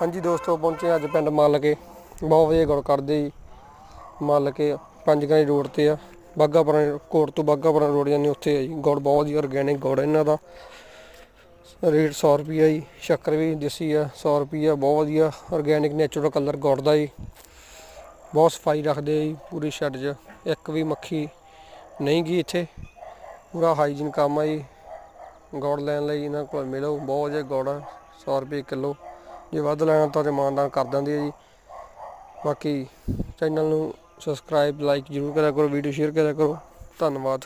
ਹਾਂਜੀ ਦੋਸਤੋ ਪਹੁੰਚੇ ਅੱਜ ਪਿੰਡ ਮੱਲ ਕੇ ਬਹੁਤ ਵਧੀਆ ਗੁੜ ਕਰਦੇ ਜੀ। ਮੱਲ ਕੇ ਪੰਜਗਾਂ ਰੋਡ ਤੇ ਆ। ਬਾਗਾਪੁਰਾ ਕੋਟ ਤੋਂ ਬਾਗਾਪੁਰਾ ਰੋਡ ਜਾਂਦੇ ਉੱਥੇ ਆ ਜੀ। ਗੁੜ ਬਹੁਤ ਹੀ ਆਰਗੈਨਿਕ ਗੁੜ ਇਹਨਾਂ ਦਾ। ਰੇਟ 100 ਰੁਪਈਆ ਜੀ। ਸ਼ੱਕਰ ਵੀ ਦੇਸੀ ਆ 100 ਰੁਪਈਆ। ਬਹੁਤ ਵਧੀਆ ਆਰਗੈਨਿਕ ਨੇਚਰਲ ਕਲਰ ਗੁੜ ਦਾ ਜੀ। ਬਹੁਤ ਸਫ਼ਾਈ ਰੱਖਦੇ ਆ ਜੀ ਪੂਰੀ ਸ਼ੈੱਡ 'ਚ। ਇੱਕ ਵੀ ਮੱਖੀ ਨਹੀਂ ਗਈ ਇੱਥੇ। ਪੂਰਾ ਹਾਈਜੀਨ ਕੰਮ ਆ ਜੀ। ਗੁੜ ਲੈਣ ਲਈ ਇਹਨਾਂ ਕੋਲ ਮਿਲੋ। ਬਹੁਤ ਵਧੀਆ ਗੁੜ ਆ। 100 ਰੁਪਏ ਕਿਲੋ। ਜੇ ਵੱਧ ਲੈਣਾ ਤਾਂ ਇਮਾਨਦਾਰ ਕਰ ਦਿੰਦੇ ਆ ਜੀ। ਬਾਕੀ ਚੈਨਲ ਨੂੰ ਸਬਸਕ੍ਰਾਈਬ ਲਾਈਕ ਜਰੂਰ ਕਰਿਆ ਕਰੋ ਵੀਡੀਓ ਸ਼ੇਅਰ ਕਰਿਆ ਕਰੋ। ਧੰਨਵਾਦ।